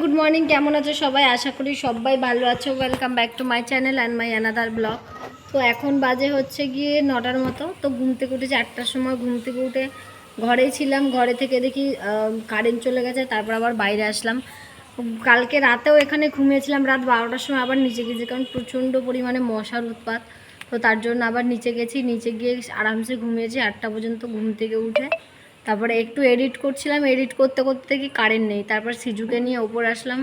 Good morning কেমন আছো সবাই? আশা করি সবাই ভালো আছো। Welcome back to my channel and my another blog তো এখন বাজে হচ্ছে গিয়ে নটার মতো। তো ঘুম থেকে উঠেছি আটটার সময় ঘুম থেকে উঠে ঘরেই ছিলাম। ঘরে থেকে দেখি কারেন্ট চলে গেছে, তারপর আবার বাইরে আসলাম। কালকে রাতেও এখানে ঘুমিয়েছিলাম। রাত বারোটার সময় আবার নিচে গেছি কারণ প্রচণ্ড পরিমাণে মশার উৎপাত। তো তার জন্য আবার নিচে গেছি। নিচে গিয়ে আরামসে ঘুমিয়েছি। আটটা পর্যন্ত ঘুম থেকে উঠে তারপরে একটু এডিট করছিলাম এডিট করতে করতে কি কারেন্ট নেই। তারপর সিজুকে নিয়ে ওপর আসলাম।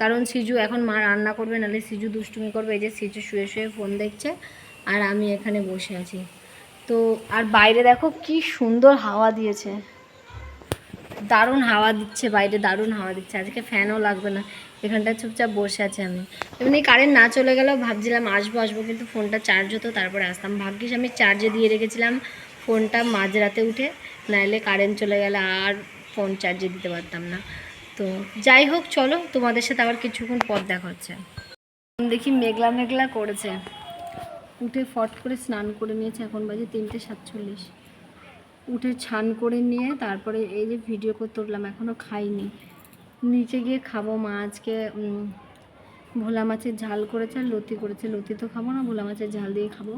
কারণ সিজু এখন মা রান্না করবে, নাহলে সিজু দুষ্টুমি করবে। এই যে সিজু শুয়ে শুয়ে ফোন দেখছে আর আমি এখানে বসে আছি। তো আর বাইরে দেখো কি সুন্দর হাওয়া দিয়েছে। দারুণ হাওয়া দিচ্ছে বাইরে, দারুণ হাওয়া দিচ্ছে। আজকে ফ্যানও লাগবে না। এখানটা চুপচাপ বসে আছি আমি। এমনি কারেন্ট না চলে গেলেও ভাবছিলাম আসব আসব, কিন্তু ফোনটা চার্জ হতো, তারপরে আসতাম। ভাগ্যিস আমি চার্জে দিয়ে রেখেছিলাম। ফোনটা মাঝরাতে উঠে নাহলে কারেন্ট চলে গেলে আর ফোন চার্জে দিতে পারতাম না। তো যাই হোক, চলো তোমাদের সাথে আবার কিছুক্ষণ পর দেখা হচ্ছে। দেখি মেঘলা মেঘলা করেছে। উঠে ফট করে স্নান করে নিয়েছে, এখন বাজে তিনটে সাতচল্লিশ। উঠে ছান করে নিয়ে তারপরে এই যে ভিডিও করতে উঠলাম এখনও খাইনি। নিচে গিয়ে খাব, মা আজকে ভোলা মাছের ঝাল করেছে আর লতি করেছে। লতি তো খাব না, ভোলা মাছের ঝাল দিয়ে খাব।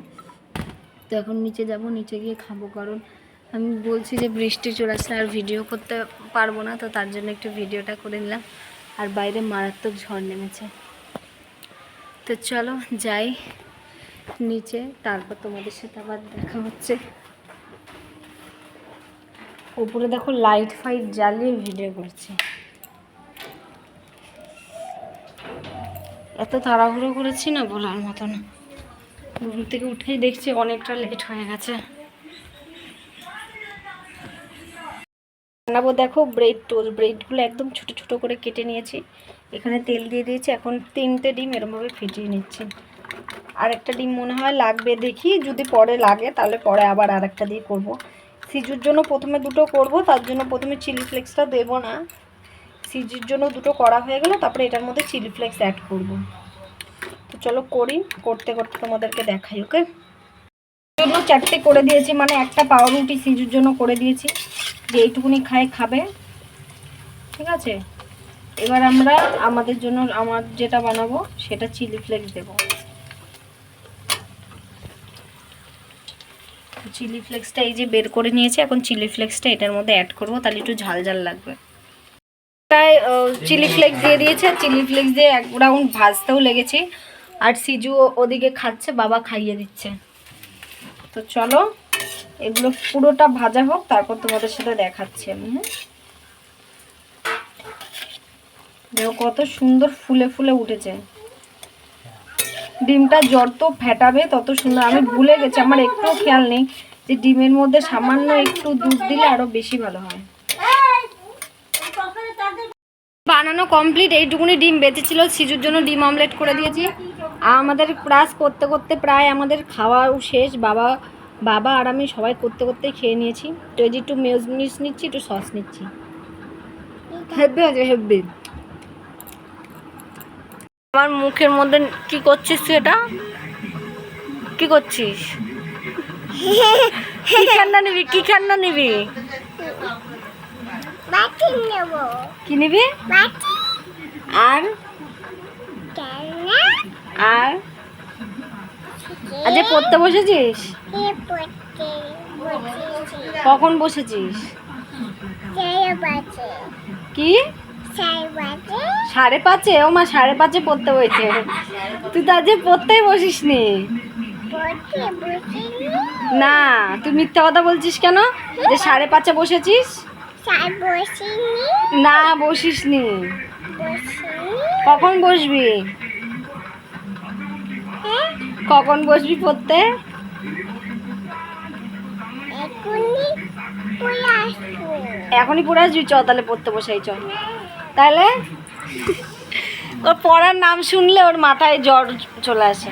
তো এখন নিচে যাব, নিচে গিয়ে খাব। কারণ আমি বলছি যে বৃষ্টি চলে আসলে আর ভিডিও করতে পারব না, তো তার জন্য একটু ভিডিওটা করে নিলাম। আর বাইরে মারাত্মক ঝড় নেমেছে। তো চলো যাই নিচে, তারপর তোমাদের সাথে আবার দেখা হচ্ছে। উপরে দেখো লাইট ফাইট জ্বালিয়ে ভিডিও করছে। এত তাড়াহুড়ো করেছি না বলার মতো না। ঘুম থেকে উঠেই দেখছি অনেকটা লেট হয়ে গেছে। বানাবো দেখো ব্রেড টোস্ট ব্রেডগুলো একদম ছোট ছোট করে কেটে নিয়েছি। এখানে তেল দিয়ে দিয়েছি। এখন তিনটে ডিম এরমভাবে ফিটিয়ে নিচ্ছি। আর একটা ডিম মনে হয় লাগবে, দেখি। যদি পরে লাগে, তাহলে পরে আবার আর একটা দিয়ে করব। সিজুর জন্য প্রথমে দুটো করব, তার জন্য প্রথমে চিলি ফ্লেক্সটা দেবো না। সিজুর জন্য দুটো করা হয়ে গেল, তারপরে এটার মধ্যে চিলি ফ্লেক্স অ্যাড করব। তো চলো করি, করতে করতে তোমাদেরকে দেখাই ওকে জন্য চারটে করে দিয়েছি মানে একটা পাউরুটি সিজুর জন্য করে দিয়েছি, যে এইটুকুনি খায় খাবে, ঠিক আছে? এবার আমরা আমাদের জন্য, আমার যেটা বানাবো, সেটা চিলি ফ্লেক্স দেবো। চিলি ফ্লেক্সটা এই যে বের করে নিয়েছি, এখন চিলি ফ্লেক্সটা এটার মধ্যে অ্যাড করব, তাহলে একটু ঝাল ঝাল লাগবে। প্রায় চিলি ফ্লেক্স দিয়ে দিয়েছে চিলি ফ্লেক্স দিয়ে এক রাউন্ড ভাজতেও লেগেছি। আর সিজু ওদিকে খাচ্ছে, বাবা খাইয়ে দিচ্ছে। তো চলো, এগুলো পুরোটা ভাজা হোক, তারপর তোমাদের সাথে দেখাচ্ছি আমি হ্যাঁ? দেখো কত সুন্দর ফুলে ফুলে উঠেছে। ডিমটা যত ফেটাবে, তত সুন্দর। আমি ভুলে গেছি, আমার একটুও খেয়াল নেই যে ডিমের মধ্যে সামান্য একটু দুধ দিলে আরও বেশি ভালো হয়। বানানো কমপ্লিট এইটুকুনি ডিম বেঁচেছিল, সিজুর জন্য ডিম অমলেট করে দিয়েছি। আমাদের ক্লাস করতে করতে প্রায় আমাদের খাওয়াও শেষ, বাবা বাবা আর আমি সবাই করতে করতে খেয়ে নিয়েছি। তো এই যে একটু মেয়নিস নিচ্ছি, একটু সস নিচ্ছি। হেব্বি আছে হেব্বি আমার মুখের মধ্যে কি করছিস তুই এটা? কি করছিস? কি খান্না নিবি? কি খান্না নিবি? নেব। কি নিবি? আর? আর? আজকে পড়তে বসেছিস? কখন বসেছিস? কি? সাড়ে পাঁচে? ও মা, সাড়ে পাঁচে পড়তে বসেছে তুই তো আজকে পড়তেই বসিস নি না, তুই মিথ্যা কথা বলছিস কেন? যে সাড়ে পাঁচে বসেছিস? না বসিস নি কখন বসবি? হ্যাঁ? কখন বসবি পড়তে? এখনই পড়ে এখনই পড়ে আসবি? চ তাহলে পড়তে বসাই চ। তাহলে? ওর পড়ার নাম শুনলে ওর মাথায় জ্বর চলে আসে।